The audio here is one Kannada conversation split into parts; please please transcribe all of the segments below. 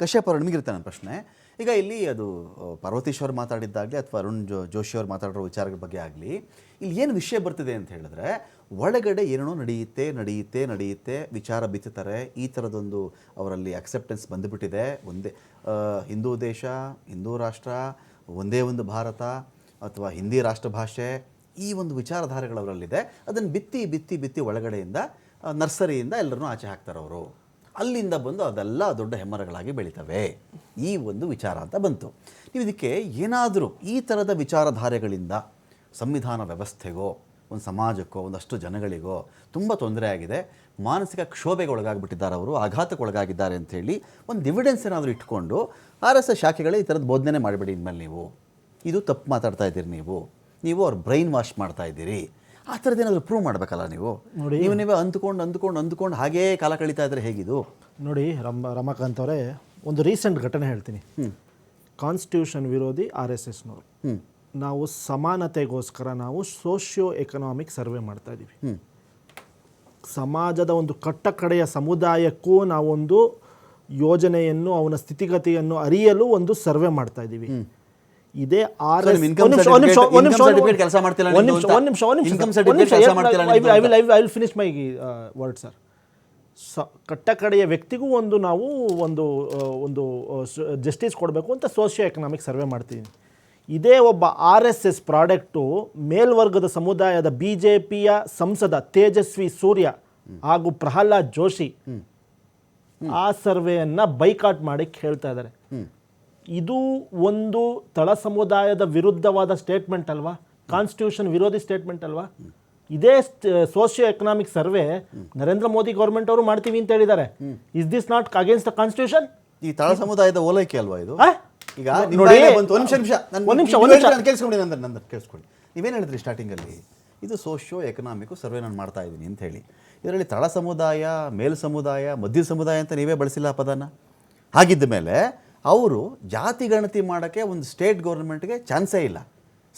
ಕಶ್ಯಪ್ ಅವರು ನನ್ನ ಪ್ರಶ್ನೆ. ಈಗ ಇಲ್ಲಿ ಅದು ಪಾರ್ವತೀಶ್ವರ್ ಪಾರ್ವತೀಶ್ ಮಾತಾಡಿದ್ದಾಗಲಿ ಅಥವಾ ಅರುಣ್ ಜೋ, ಜೋಶಿ ಅವರು ಮಾತಾಡಿರೋ ವಿಚಾರಗಳ ಬಗ್ಗೆ ಆಗಲಿ, ಇಲ್ಲಿ ಏನು ವಿಷಯ ಬರ್ತಿದೆ ಅಂತ ಹೇಳಿದ್ರೆ, ಒಳಗಡೆ ಏನೇನೋ ನಡೆಯುತ್ತೆ ನಡೆಯುತ್ತೆ ನಡೆಯುತ್ತೆ, ವಿಚಾರ ಬಿತ್ತುತ್ತಾರೆ, ಈ ಥರದೊಂದು ಅವರಲ್ಲಿ ಅಕ್ಸೆಪ್ಟೆನ್ಸ್ ಬಂದುಬಿಟ್ಟಿದೆ. ಒಂದೇ ಹಿಂದೂ ದೇಶ, ಹಿಂದೂ ರಾಷ್ಟ್ರ, ಒಂದೇ ಒಂದು ಭಾರತ ಅಥವಾ ಹಿಂದಿ ರಾಷ್ಟ್ರ ಭಾಷೆ, ಈ ಒಂದು ವಿಚಾರಧಾರೆಗಳು ಅವರಲ್ಲಿದೆ. ಅದನ್ನು ಬಿತ್ತಿ ಬಿತ್ತಿ ಬಿತ್ತಿ ಒಳಗಡೆಯಿಂದ ನರ್ಸರಿಯಿಂದ ಎಲ್ಲರನ್ನೂ ಆಚೆ ಹಾಕ್ತಾರೆ ಅವರು. ಅಲ್ಲಿಂದ ಬಂದು ಅದೆಲ್ಲ ದೊಡ್ಡ ಹೆಮ್ಮರಗಳಾಗಿ ಬೆಳಿತವೆ. ಈ ಒಂದು ವಿಚಾರ ಅಂತ ಬಂತು. ನೀವು ಇದಕ್ಕೆ ಏನಾದರೂ ಈ ಥರದ ವಿಚಾರಧಾರೆಗಳಿಂದ ಸಂವಿಧಾನ ವ್ಯವಸ್ಥೆಗೋ, ಒಂದು ಸಮಾಜಕ್ಕೋ, ಒಂದಷ್ಟು ಜನಗಳಿಗೋ ತುಂಬ ತೊಂದರೆ ಆಗಿದೆ. ಮಾನಸಿಕ ಕ್ಷೋಭೆಗೆ ಒಳಗಾಗ್ಬಿಟ್ಟಿದ್ದಾರೆ ಅವರು ಆಘಾತಕ್ಕೊಳಗಾಗಿದ್ದಾರೆ ಅಂಥೇಳಿ ಒಂದು ಡಿವಿಡೆನ್ಸ್ ಏನಾದರೂ ಇಟ್ಕೊಂಡು ಆರ್ ಎಸ್ ಎಸ್ ಶಾಖೆಗಳೇ ಈ ಥರದ್ದು ಬೋಧನೆ ಮಾಡಿಬಿಡಿ ಇನ್ಮೇಲೆ ನೀವು. ಇದು ತಪ್ಪು ಮಾತಾಡ್ತಾ ಇದ್ದೀರಿ ನೀವು. ನೀವು ಅವ್ರ ಬ್ರೈನ್ ವಾಶ್ ಮಾಡ್ತಾ ಇದ್ದೀರಿ. ಆ ಥರದ್ದೇನಾದರೂ ಪ್ರೂವ್ ಮಾಡಬೇಕಲ್ಲ ನೀವು? ನೋಡಿ. ನೀವು ನೀವೇ ಅಂದ್ಕೊಂಡು ಅಂದ್ಕೊಂಡು ಅಂದ್ಕೊಂಡು ಹಾಗೇ ಕಾಲ ಕಳೀತಾ ಇದ್ರೆ ಹೇಗಿದು? ನೋಡಿ ರಮ ರಮಾಕಾಂತ್ ಅವರೇ ಒಂದು ರೀಸೆಂಟ್ ಘಟನೆ ಹೇಳ್ತೀನಿ. ಕಾನ್ಸ್ಟಿಟ್ಯೂಷನ್ ವಿರೋಧಿ ಆರ್ ಎಸ್ ಎಸ್ನವರು. ನಾವು ಸಮಾನತೆಗೋಸ್ಕರ ನಾವು ಸೋಷಿಯೋ ಎಕನಾಮಿಕ್ ಸರ್ವೆ ಮಾಡ್ತಾ ಇದ್ದೀವಿ. ಸಮಾಜದ ಒಂದು ಕಟ್ಟಕಡೆಯ ಸಮುದಾಯಕ್ಕೂ ನಾವೊಂದು ಯೋಜನೆಯನ್ನು ಅವನ ಸ್ಥಿತಿಗತಿಯನ್ನು ಅರಿಯಲು ಒಂದು ಸರ್ವೆ ಮಾಡ್ತಾ ಇದ್ದೀವಿ. ಇದೇ ಆರ್ ಎಸ್ ಕೆಲ್ಸ ಮಾಡ್ತಿಲ್ಲ ಒಂದು ನಿಮಿಷ? ಒಂದು ನಿಮಿಷ ಒಂದು ನಿಮಿಷ Income certificate ಕೆಲ್ಸ ಮಾಡ್ತಿಲ್ಲ I will I will finish my word sir ಸ ಕಟ್ಟಕಡೆಯ ವ್ಯಕ್ತಿಗೂ ಒಂದು ನಾವು ಒಂದು ಒಂದು ಜಸ್ಟಿಸ್ ಕೊಡಬೇಕು ಅಂತ ಸೋಷಿಯೋ ಎಕನಾಮಿಕ್ ಸರ್ವೆ ಮಾಡ್ತೀನಿ ಇದೇ ಒಬ್ಬ ಆರ್ ಎಸ್ ಎಸ್ ಪ್ರಾಡಕ್ಟು ಮೇಲ್ವರ್ಗದ ಸಮುದಾಯದ ಬಿ ಜೆ ಪಿಯ ಸಂಸದ ತೇಜಸ್ವಿ ಸೂರ್ಯ ಹಾಗೂ ಪ್ರಹ್ಲಾದ್ ಜೋಶಿ ಆ ಸರ್ವೆಯನ್ನು ಬೈಕಾಟ್ ಮಾಡಿ ಹೇಳ್ತಾ ಇದ್ದಾರೆ. ಇದು ಒಂದು ತಳ ಸಮುದಾಯದ ವಿರುದ್ಧವಾದ ಸ್ಟೇಟ್ಮೆಂಟ್ ಅಲ್ವಾ? ಕಾನ್ಸ್ಟಿಟ್ಯೂಷನ್ ವಿರೋಧಿ ಸ್ಟೇಟ್ಮೆಂಟ್ ಅಲ್ವಾ? ಇದೇ socio economic survey Narendra Modi government ಅವರು ಮಾಡ್ತೀವಿ ಅಂತ ಹೇಳಿದ್ದಾರೆ. Is this not against the constitution ಈ ತಳ ಸಮುದಾಯದ ಓಲೈಕೆ ಅಲ್ವಾ ಇದು? ಈಗ ನೋಡಿ, ಒಂದು ನಿಮಿಷ ನಿಮಿಷ ಒಂದು ನಿಮಿಷ, ಒಂದು ನಿಮಿಷ. ಕೇಳಿಸ್ಕೊಂಡು ನಂತರ ನಂತರ ಕೇಳಿಸ್ಕೊಳ್ಳಿ ನೀವೇನು ಹೇಳಿದ್ರಿ ಸ್ಟಾರ್ಟಿಂಗಲ್ಲಿ ಇದು ಸೋಷಿಯೋ ಎಕನಾಮಿಕ್ ಸರ್ವೆ ನಾನು ಮಾಡ್ತಾ ಇದ್ದೀನಿ ಅಂತ ಹೇಳಿ. ಇದರಲ್ಲಿ ತಳ ಸಮುದಾಯ ಮೇಲ್ ಸಮುದಾಯ ಮಧ್ಯ ಸಮುದಾಯ ಅಂತ ನೀವೇ ಬಳಸಿಲ್ಲ ಆ ಪದನ? ಹಾಗಿದ್ದ ಮೇಲೆ ಅವರು ಜಾತಿ ಗಣತಿ ಮಾಡೋಕ್ಕೆ ಒಂದು ಸ್ಟೇಟ್ ಗೌರ್ಮೆಂಟ್ಗೆ ಚಾನ್ಸೇ ಇಲ್ಲ.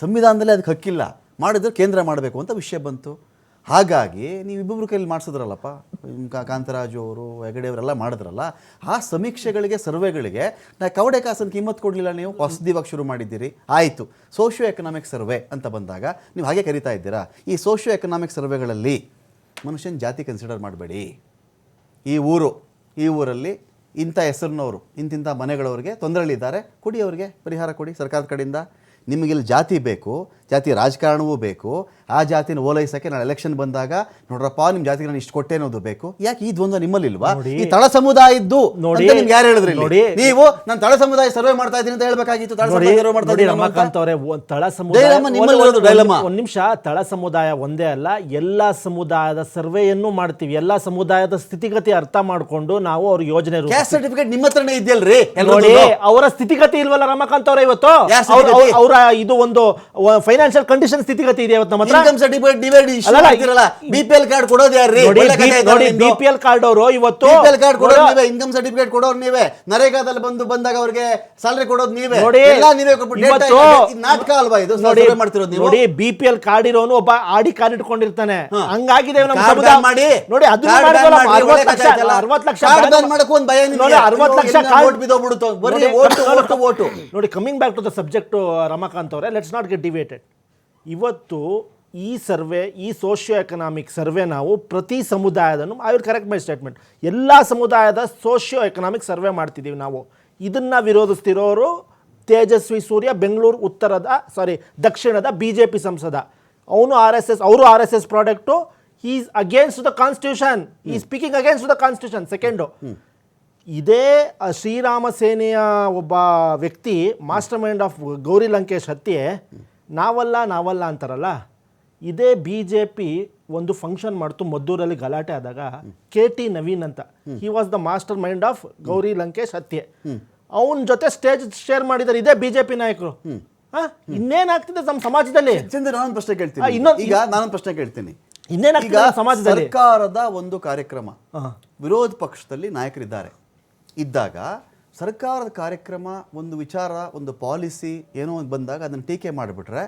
ಸಂವಿಧಾನದಲ್ಲಿ ಅದಕ್ಕೆ ಹಕ್ಕಿಲ್ಲ. ಮಾಡಿದ್ರೆ ಕೇಂದ್ರ ಮಾಡಬೇಕು ಅಂತ ವಿಷಯ ಬಂತು. ಹಾಗಾಗಿ ನೀವು ಇಬ್ಬೊಬ್ರು ಕೈಲಿ ಮಾಡಿಸಿದ್ರಲ್ಲಪ್ಪ. ಕಾಂತರಾಜು ಅವರು, ಹೆಗಡೆ ಅವರೆಲ್ಲ ಮಾಡಿದ್ರಲ್ಲ. ಆ ಸಮೀಕ್ಷೆಗಳಿಗೆ, ಸರ್ವೆಗಳಿಗೆ ನಾ ಕವಡೆ ಕಾಸನ್ನು ಕಿಮ್ಮತ್ತು ಕೊಡಲಿಲ್ಲ ನೀವು. ಹೊಸದಿವಾಗ ಶುರು ಮಾಡಿದ್ದೀರಿ. ಆಯಿತು. ಸೋಷಿಯೋ ಎಕನಾಮಿಕ್ ಸರ್ವೆ ಅಂತ ಬಂದಾಗ ನೀವು ಹಾಗೆ ಕರಿತಾ ಇದ್ದೀರಾ. ಈ ಸೋಷಿಯೋ ಎಕನಾಮಿಕ್ ಸರ್ವೆಗಳಲ್ಲಿ ಮನುಷ್ಯನ ಜಾತಿ ಕನ್ಸಿಡರ್ ಮಾಡಬೇಡಿ. ಈ ಊರು, ಈ ಊರಲ್ಲಿ ಇಂಥ ಹೆಸರಿನವರು, ಇಂತಿಂಥ ಮನೆಗಳವ್ರಿಗೆ ತೊಂದರೆಗಳಿದ್ದಾರೆ, ಕೊಡಿ ಅವರಿಗೆ ಪರಿಹಾರ ಕೊಡಿ. ಸರ್ಕಾರದ ಕಡೆಯಿಂದ ನಿಮಗಿಲ್ಲಿ ಜಾತಿ ಬೇಕು, ಜಾತಿ ರಾಜಕಾರಣವೂ ಬೇಕು ಆ ಜಾತಿನ ಓಲೈಸಕ್ಕೆ ನಾನು ಎಲೆಕ್ಷನ್ ಬಂದಾಗ ನೋಡ್ರಪ್ಪ ನಿಮ್ಮ ಜಾತಿಗೆ ನಾನು ಇಷ್ಟು ಕೊಟ್ಟೆ ಅನ್ನೋದು ಬೇಕು. ಯಾಕೆ ಈ ದ್ವಂದ್ವ ನಿಮ್ಮಲ್ಲಿಲ್ವಾ? ಈ ತಳ ಸಮುದಾಯದ್ದು ನೋಡಿ. ನಿಮ್ಗೆ ಯಾರು ಹೇಳಿದ್ರಿ? ನೋಡಿ. ನೀವು ನಾನು ತಳ ಸಮುದಾಯ ಸರ್ವೆ ಮಾಡ್ತಾ ಇದ್ದೀನಿ ಅಂತ ಹೇಳ್ಬೇಕಾಗಿತ್ತು ತಳ ಸಮುದಾಯ ಸರ್ವೆ ಮಾಡ್ತಾ ಇದ್ದೀನಿ ರಮಾಕಾಂತ್ ಅವರೇ ತಳ ಒಂದ್- ನಿಮಿಷ ತಳ ಸಮುದಾಯ ಒಂದೇ ಅಲ್ಲ ಎಲ್ಲಾ ಸಮುದಾಯದ ಸರ್ವೆಯನ್ನು ಮಾಡ್ತೀವಿ. ಎಲ್ಲಾ ಸಮುದಾಯದ ಸ್ಥಿತಿಗತಿ ಅರ್ಥ ಮಾಡ್ಕೊಂಡು ನಾವು ಅವ್ರ ಯೋಜನೆ ಸರ್ಟಿಫಿಕೇಟ್ ನಿಮ್ಮ ಹತ್ರನೇ ಇದೆಯಲ್ರಿ ನೋಡಿ ಅವರ ಸ್ಥಿತಿಗತಿ ಇಲ್ವಲ್ಲ ರಮಾಕಾಂತ್ ಅವರ ಇವತ್ತು? ಅವರ ಇದು ಒಂದು ಫೈನಾನ್ಷಿಯಲ್ ಕಂಡೀಷನ್ ಸ್ಥಿತಿಗತಿ ಇದೆ ಇವತ್ತು ನಮ್ಮ ಹತ್ರ. Income certificate divide issue BPL card ಕೊಡೋದು ಯಾರ್ರಿ? ನೋಡಿ ಬಿಪಿಎಲ್ ಕಾರ್ಡ್ ಅವರು ಇವತ್ತು ಬಿಪಿಎಲ್ ಕಾರ್ಡ್ ಕೊಡೋದು ನೀವೇ ಇನ್ಕಮ್ ಸರ್ಟಿಫಿಕೇಟ್ ಕೊಡೋರು ನೀವೇ. ನರೇಗಾದಲ್ಲಿ ಬಂದು ಬಂದಾಗ ಅವರಿಗೆ ಸ್ಯಾಲರಿ ಕೊಡೋದು ನೀವೇ. ನೋಡಿ ಎಲ್ಲ ನೀವೇ ಕೊಟ್ಬಿಟ್ಟು ನಾಟಕ ಅಲ್ವಾ ಇದು? ನೋಡಿ ಮಾಡ್ತಿರೋದು ನೀವು? ನೋಡಿ ಬಿಪಿಎಲ್ ಕಾರ್ಡ್ ಇರೋನು ಒಬ್ಬ ಆಡಿ ಕಾರ್ಡ್ ಇಟ್ಕೊಂಡಿರ್ತಾನೆ. ಹಂಗಾಗಿದೆ ನಮ್ಮ ಸಮುದಾಯ ಮಾಡಿ. ನೋಡಿ ಅದು ಕಾರ್ಡ್ ಬ್ಯಾನ್ ಮಾಡಿ, ಒಳ್ಳೆ ಅರವತ್ತು ಲಕ್ಷ ಕಾರ್ಡ್ ಬಂದ್ ಬ್ಯಾನ್ ಒಂದು ಭಯ. ನೋಡಿ ಅರವತ್ತು ಲಕ್ಷ ಕಾರ್ಡ್ ಬಿಡೋ ಬಿದ್ದೋಗ್ಬಿಡುತ್ತೋ. ಬರೀ ಓಟು vote, vote. ನೋಡಿ coming back to the subject Ramakant ಅವರೇ ಲೆಟ್ಸ್ ನಾಟ್ ಗೆಟ್ ಡಿವೇಟೆಡ್ ಇವತ್ತು ಈ ಸರ್ವೆ ಈ ಸೋಷಿಯೋ ಎಕನಾಮಿಕ್ ಸರ್ವೆ ನಾವು ಪ್ರತಿ ಸಮುದಾಯದನ್ನು I will correct my statement ಎಲ್ಲ ಸಮುದಾಯದ ಸೋಷಿಯೋ ಎಕನಾಮಿಕ್ ಸರ್ವೆ ಮಾಡ್ತಿದ್ದೀವಿ ನಾವು. ಇದನ್ನು ವಿರೋಧಿಸ್ತಿರೋರು ತೇಜಸ್ವಿ ಸೂರ್ಯ ಬೆಂಗಳೂರು ಉತ್ತರದ ಸಾರಿ ದಕ್ಷಿಣದ ಬಿ ಜೆ ಪಿ ಸಂಸದ. ಅವನು ಆರ್ ಎಸ್ ಎಸ್ ಅವರು R S S product is against the constitution ಈ speaking against the constitution second ಇದೇ ಶ್ರೀರಾಮ ಸೇನೆಯ ಒಬ್ಬ ವ್ಯಕ್ತಿ master mind of Gauri Lankesh ಹತ್ಯೆ ನಾವಲ್ಲ ನಾವಲ್ಲ ಅಂತಾರಲ್ಲ? ಇದೇ ಬಿ ಜೆ ಪಿ ಒಂದು ಫಂಕ್ಷನ್ ಮಾಡ್ತು ಮದ್ದೂರಲ್ಲಿ ಗಲಾಟೆ ಆದಾಗ ಕೆ ಟಿ ನವೀನ್ ಅಂತ. He was the master mind of Gauri Lankesh ಹತ್ಯೆ ಅವನ ಜೊತೆ ಸ್ಟೇಜ್ ಶೇರ್ ಮಾಡಿದ್ದಾರೆ ಇದೇ ಬಿ ಜೆ ಪಿ ನಾಯಕರು. ಇನ್ನೇನಾಗ್ತಿದೆ ನಮ್ಮ ಸಮಾಜದಲ್ಲಿ? ನಾನೊಂದು ಪ್ರಶ್ನೆ ಕೇಳ್ತೀನಿ. ಈಗ ನಾನೊಂದು ಪ್ರಶ್ನೆ ಕೇಳ್ತೀನಿ. ಇನ್ನೇನಾಗ್ತಿದೆ ಸಮಾಜದಲ್ಲಿ? ಸರ್ಕಾರದ ಒಂದು ಕಾರ್ಯಕ್ರಮ. ವಿರೋಧ ಪಕ್ಷದಲ್ಲಿ ನಾಯಕರಿದ್ದಾರೆ. ಇದ್ದಾಗ ಸರ್ಕಾರದ ಕಾರ್ಯಕ್ರಮ ಒಂದು ವಿಚಾರ ಒಂದು ಪಾಲಿಸಿ ಏನೋ ಒಂದು ಬಂದಾಗ ಅದನ್ನು ಟೀಕೆ ಮಾಡಿಬಿಟ್ರೆ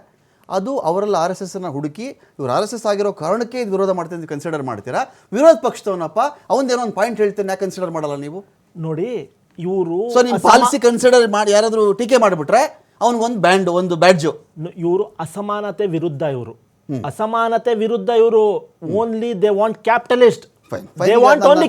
ಅದು ಅವರೆಲ್ಲ ಆರ್ ಎಸ್ ಎಸ್ನ ಹುಡುಕಿ ಇವ್ರು ಆರ್ ಎಸ್ ಎಸ್ ಆಗಿರೋ ಕಾರಣಕ್ಕೆ ಇದು ವಿರೋಧ ಮಾಡ್ತೀನಿ ಅಂತ ಕನ್ಸಿಡರ್ ಮಾಡ್ತೀರಾ? ವಿರೋಧ ಪಕ್ಷದವನಪ್ಪ ಅವನದೇನೋ ಒಂದು ಪಾಯಿಂಟ್ ಹೇಳ್ತೇನೆ ಯಾಕೆ ಕನ್ಸಿಡರ್ ಮಾಡಲ್ಲ ನೀವು? ನೋಡಿ ಇವರು ಸೊ ನಿಮ್ಮ ಪಾಲಿಸಿ ಕನ್ಸಿಡರ್ ಮಾಡಿ ಯಾರಾದರೂ ಟೀಕೆ ಮಾಡಿಬಿಟ್ರೆ ಅವನಿಗೊಂದು ಬ್ಯಾಂಡ್ ಒಂದು ಬ್ಯಾಡ್ಜು ಇವರು ಅಸಮಾನತೆ ವಿರುದ್ಧ ಇವರು. ಅಸಮಾನತೆ ವಿರುದ್ಧ ಇವರು. Only they want capitalist Fine. They want only